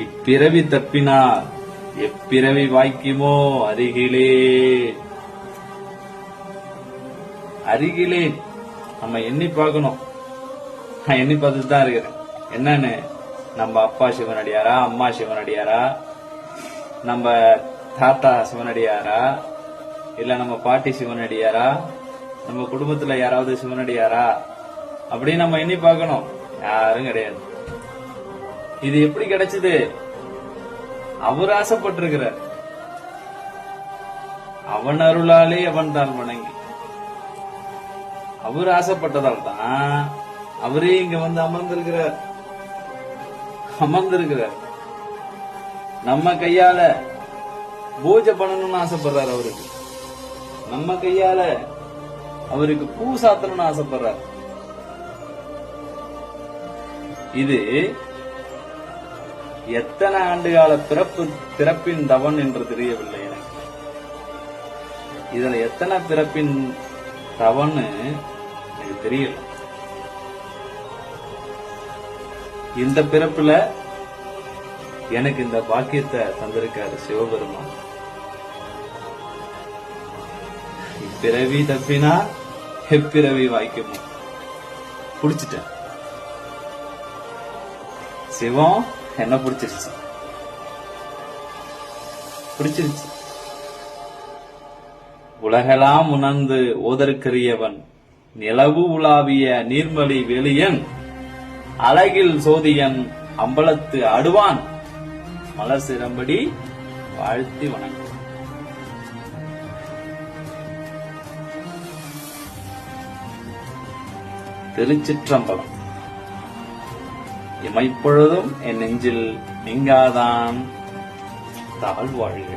இப்பிறவி தப்பினார். எப்பிறவி வாய்க்குமோ அருகிலே. அருகிலே. நம்ம எண்ணி பார்க்கணும். நான் எண்ணி பார்த்துட்டு தான் இருக்கிறேன். என்னன்னு? நம்ம அப்பா சிவனடியாரா? அம்மா சிவனடியாரா? நம்ம தாத்தா சிவனடியாரா? இல்ல நம்ம பாட்டி சிவனடியாரா? நம்ம குடும்பத்துல யாராவது சிவனடியாரா? அப்படின்னு நம்ம எண்ணி பார்க்கணும். யாரும் கிடையாது. இது எப்படி கிடைச்சது? அவர் ஆசைப்பட்டிருக்கிறார் அவன் அருளாலே அவன் தான் வணங்கி. அவர் ஆசைப்பட்டதால் தான் அவரே இங்க வந்து அமர்ந்திருக்கிறார். அமர்ந்திருக்கிறார். நம்ம கையால பூஜை பண்ணணும்னு ஆசைப்படுறாரு அவருக்கு. நம்ம கையால அவருக்கு பூ சாத்தணும்னு ஆசைப்படுறாரு. இது எத்தனை ஆண்டுகால பிறப்பு பிறப்பின் தவன் என்று தெரியவில்லை எனக்கு. இதுல எத்தனை பிறப்பின் தவன்னு எனக்கு தெரியல. இந்த பிறப்புல எனக்கு இந்த பாக்கியத்தை தந்திருக்காரு சிவபெருமான். பிறவி தப்பினா எப்பிறவி வாய்க்குமோ? புடிச்சிட்டேன். சிவம் என்ன பிடிச்சிருச்சு? பிடிச்சிருச்சு. உலகெல்லாம் உணர்ந்து ஓதற்கரியவன் நிலவு உலாவிய நீர்மலி வெளியன் அழகில் சோதியன் அம்பலத்து அடுவான் மலர் சிறம்படி வாழ்த்தி வணங்கும் திருச்சிற்றம்பலம். இமைப்பொழுதும் என் நெஞ்சில் நீங்காதான் தாழ்வாழ்க